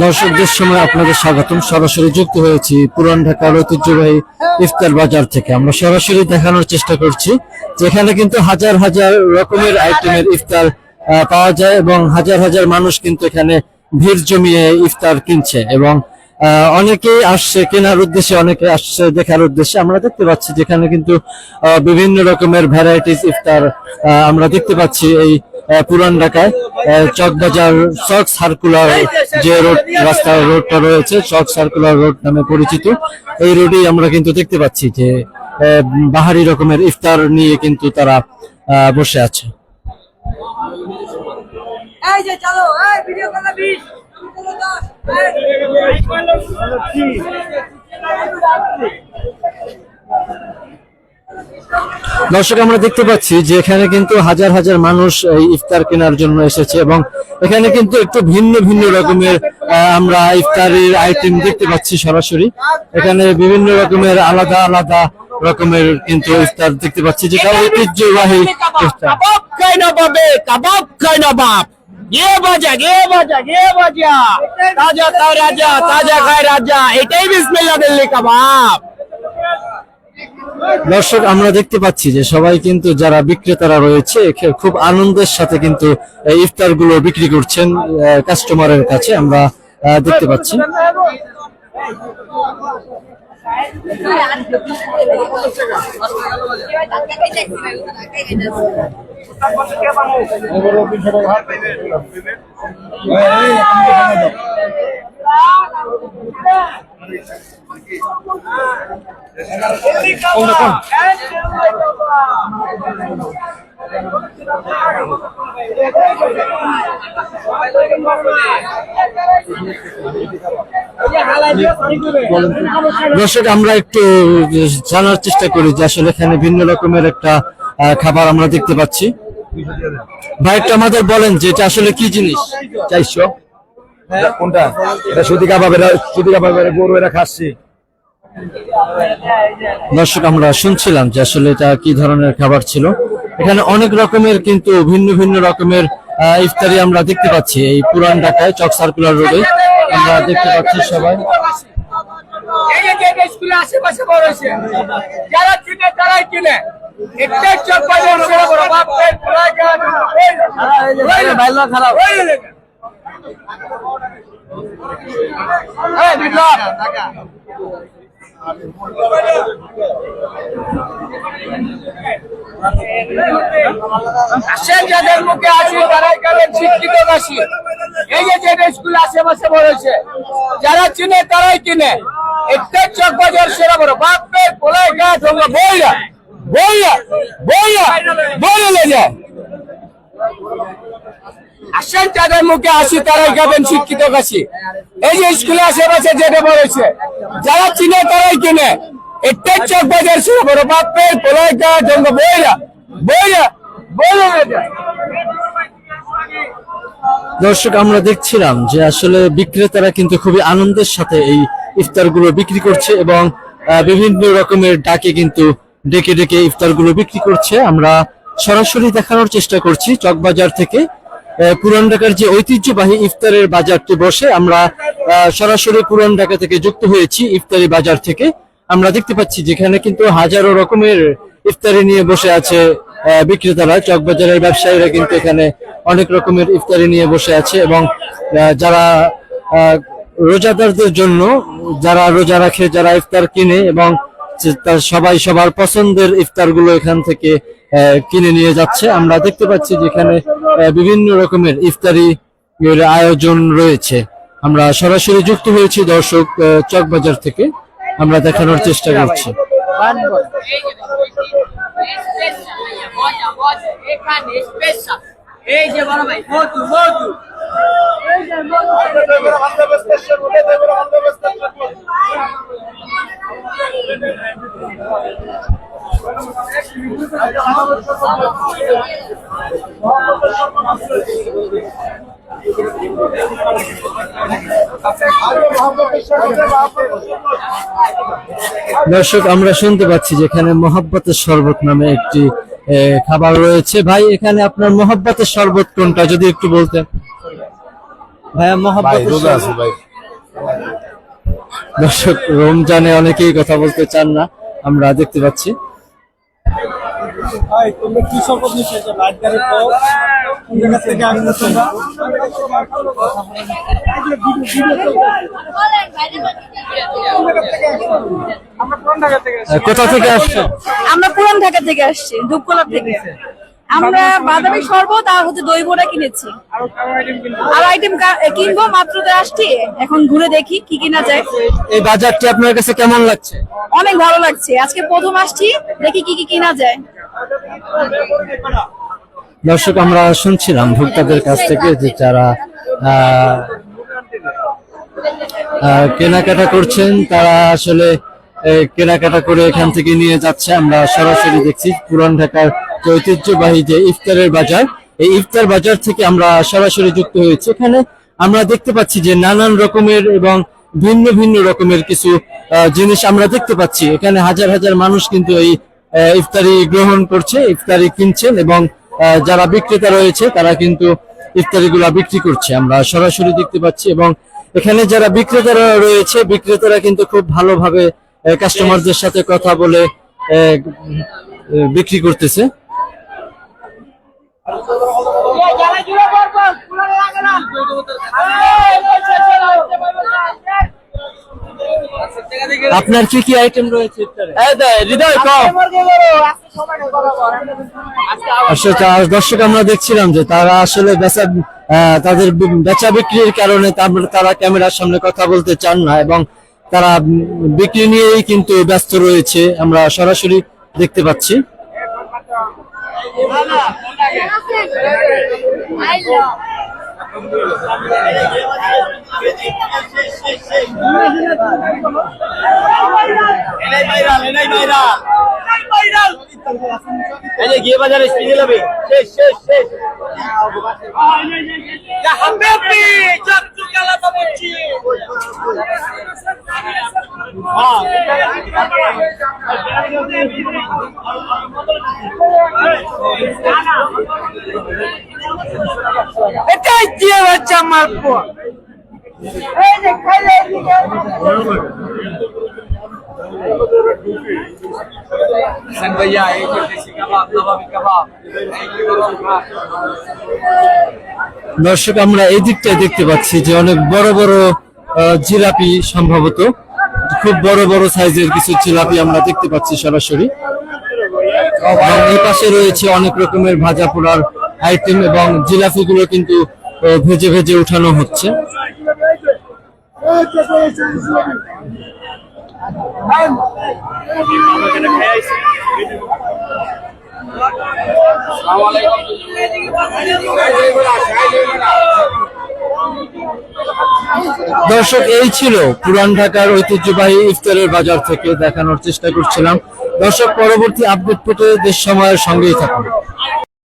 দর্শকদের সময় আপনাদের স্বাগতম। সরাসরি যুক্ত হয়েছি পুরান ঢাকার ঐতিহ্যবাহী ইফতার বাজার থেকে। আমরা সরাসরি দেখানোর চেষ্টা করছি যেখানে কিন্তু হাজার হাজার রকমের আইটেমের ইফতার পাওয়া যায় এবং হাজার হাজার মানুষ কিন্তু এখানে ভিড় জমিয়ে ইফতার কিনছে এবং অনেকেই আসছে কেনার উদ্দেশ্যে, অনেকে আসছে দেখার উদ্দেশ্যে। আমরা দেখতে পাচ্ছি যেখানে কিন্তু বিভিন্ন রকমের ভ্যারাইটিস ইফতার আমরা দেখতে পাচ্ছি এই পুরান ঢাকায় চকবাজার চক সার্কুলার যে রোড রাস্তার রোডটা রয়েছে চক সার্কুলার রোড নামে পরিচিত এই রোডেই আমরা কিন্তু দেখতে পাচ্ছি যে বাহারি রকমের ইফতার নিয়ে কিন্তু তারা আহ, বসে আছে এই যে চলো এই ভিডিও দর্শক আমরা দেখতে পাচ্ছি যে এখানে কিন্তু হাজার হাজার মানুষ এই ইফতার কেনার জন্য এসেছে এবং এখানে কিন্তু একটু ভিন্ন ভিন্ন রকমের আমরা ইফতারের আইটেম দেখতে পাচ্ছি সরাসরি। এখানে বিভিন্ন রকমের আলাদা আলাদা রকমের কিন্তু ইফতার দেখতে পাচ্ছি যেটা ঐতিহ্যবাহী ইফতার। কাবাব। না বাপ বাজা তাজা রাজা তাজা খায় রাজা। এটাই বিসমিল্লাহ দিল্লি কাবাব। দর্শক, আমরা দেখতে পাচ্ছি যে সবাই কিন্তু যারা বিক্রেতারা রয়েছে খুব আনন্দের সাথে কিন্তু ইফতারগুলো বিক্রি করছেন কাস্টমারের কাছে আমরা দেখতে পাচ্ছি। দর্শক, আমরা একটু জানার চেষ্টা করি যে আসলে এখানে ভিন্ন রকমের একটা খাবার আমরা দেখতে পাচ্ছি। ভাই একটু আমাদের বলেন যে এটা আসলে কি জিনিস? চারশো। কোনটা? এটা সুতি কাবাব এটা সুতি কাবাব এটা গরু এটা খাচ্ছি। দর্শক আমরা শুনছিলাম যে আসলে এটা কি ধরনের খাবার ছিল। এখানে অনেক রকমের কিন্তু ভিন্ন ভিন্ন রকমের আহ, ইফতারি আমরা দেখতে পাচ্ছি। এই পুরান ঢাকায় চক সার্কুলার রোডে আমরা দেখতে পাচ্ছি সবাই। যারা কিনে তারাই কিনে খারাপ। আসেন যাদের মুখে আসি তারাই কারণ শিক্ষিত আসি এই যে যেটা স্কুল আশেপাশে বলেছে, যারা চিনে তারাই কিনে। একটা চক বাজার সেরা বড়। বাপের পোলাই গা ঢোঙ্গা বইয়া বইয়া বইয়া বইয়া লে যায়। আসেন যাদের মুখে আসি, তারাই খাবেন শিক্ষিত কাশি। এই যে স্কুলে আশেপাশে যেটা বলেছে যারা চিনে তারাই কিনে। একটাই চক বাজার সেরা বড় বাপের পোলাই গা ঢোঙ্গা বইয়া বইয়া বইয়া লে যায়। দর্শক, আমরা দেখছিলাম যে আসলে বিক্রেতারা কিন্তু খুবই আনন্দের সাথে এই ইফতারগুলো বিক্রি করছে এবং বিভিন্ন রকমের ডাকে কিন্তু ডেকে ডেকে ইফতারগুলো বিক্রি করছে। আমরা সরাসরি দেখানোর চেষ্টা করছি চকবাজার থেকে। পুরান ঢাকার যে ঐতিহ্যবাহী ইফতারের বাজারটি বসে, আমরা সরাসরি পুরান ঢাকা থেকে যুক্ত হয়েছি ইফতারি বাজার থেকে। আমরা দেখতে পাচ্ছি যেখানে কিন্তু হাজারো রকমের ইফতারি নিয়ে বসে আছে বিক্রেতারা, চকবাজারের ব্যবসায়ীরা কিন্তু এখানে অনেক রকমের ইফতারি নিয়ে বসে আছে এবং যারা রোজাদারদের জন্য, যারা রোজা রাখে, যারা ইফতার কিনে এবং তার সবাই সবার পছন্দের ইফতারগুলো এখান থেকে কিনে নিয়ে যাচ্ছে। আমরা দেখতে পাচ্ছি যেখানে বিভিন্ন রকমের ইফতারি, এর আয়োজন রয়েছে। আমরা সরাসরি যুক্ত হয়েছি দর্শক চকবাজার থেকে। আমরা দেখানোর চেষ্টা করছি। দর্শক আমরা শুনতে পাচ্ছি যেখানে মহাব্বতের শরবত নামে একটি খাবার রয়েছে। ভাই এখানে আপনার মহাব্বতের শরবত কোনটা? যদি একটু বলতেন। ভাইয়া ভাই মহাব্বত আছে ভাই। দর্শক রমজানে অনেকেই কথা বলতে চান না। আমরা দেখতে পাচ্ছি। ভাই তোমরা কি শপথ নিচ্ছ যে লাইট গাড়ি পাও কোন জায়গা থেকে আসছো তোমরা আহ, কোথা থেকে আসছেন আমরা পুরান ঢাকা থেকে আসছি ধূপকলা থেকে। আমরা বাদামি শরবত আর হচ্ছে দই বড়া কিনেছি। আর আইটেম কিনবো মাত্র তো আসছি। এখন ঘুরে দেখি কি কিনা যায়। এই বাজারটি আপনার কাছে কেমন লাগছে? অনেক ভালো লাগছে। আজকে প্রথম আসছি দেখি কি কি কিনা যায়। দর্শক, আমরা শুনছিলাম ভোক্তাদের কাছ থেকে যে যারা কেনাকাটা করছেন, তারা আসলে কেনাকাটা করে এখান থেকে নিয়ে যাচ্ছে। আমরা সরাসরি দেখছি পুরান ঢাকার ঐতিহ্যবাহী যে ইফতারের বাজার। এই ইফতার বাজার থেকে আমরা সরাসরি যুক্ত হয়েছি। এখানে আমরা দেখতে পাচ্ছি যে নানান রকমের এবং ভিন্ন ভিন্ন রকমের কিছু জিনিস আমরা দেখতে পাচ্ছি। এখানে হাজার হাজার মানুষ কিন্তু এই ইফতারি গ্রহণ করছে ইফতারি কিনছেন এবং যারা বিক্রেতা রয়েছে তারা কিন্তু ইফতারিগুলা বিক্রি করছে আমরা সরাসরি দেখতে পাচ্ছি এবং এখানে যারা বিক্রেতারা রয়েছে বিক্রেতারা কিন্তু খুব ভালোভাবে কাস্টমারদের সাথে কথা বলে বিক্রি করতেছে আপনার কি কি আইটেম রয়েছে দর্শক আমরা দেখছিলাম যে তারা আসলে বেচা তাদের বেচা বিক্রির কারণে তার- তারা ক্যামেরার সামনে কথা বলতে চান না এবং তারা বিক্রি নিয়েই কিন্তু ব্যস্ত রয়েছে আমরা সরাসরি দেখতে পাচ্ছি। এলাই ভাইরাল এলাই ভাইরাল এটাই দিয়ে বাচ্চা আমার পর এই যে খাইলে এদিকে। দর্শক, আমরা এই দিকটায় দেখতে পাচ্ছি যে অনেক বড় বড় জিলাপি সম্ভবত। খুব বড় বড় সাইজের কিছু জিলাপি আমরা দেখতে পাচ্ছি সরাসরি। এই পাশে রয়েছে অনেক রকমের ভাজা পোড়ার আইটেম এবং জিলাপিগুলো কিন্তু ভেজে ভেজে উঠানো হচ্ছে। দর্শক, এই ছিল পুরান ঢাকার ঐতিহ্যবাহী ইফতারের বাজার থেকে দেখানোর চেষ্টা করছিলাম। দর্শক, পরবর্তী আপডেট পেতে দেশ সময়ের সঙ্গেই থাকুন।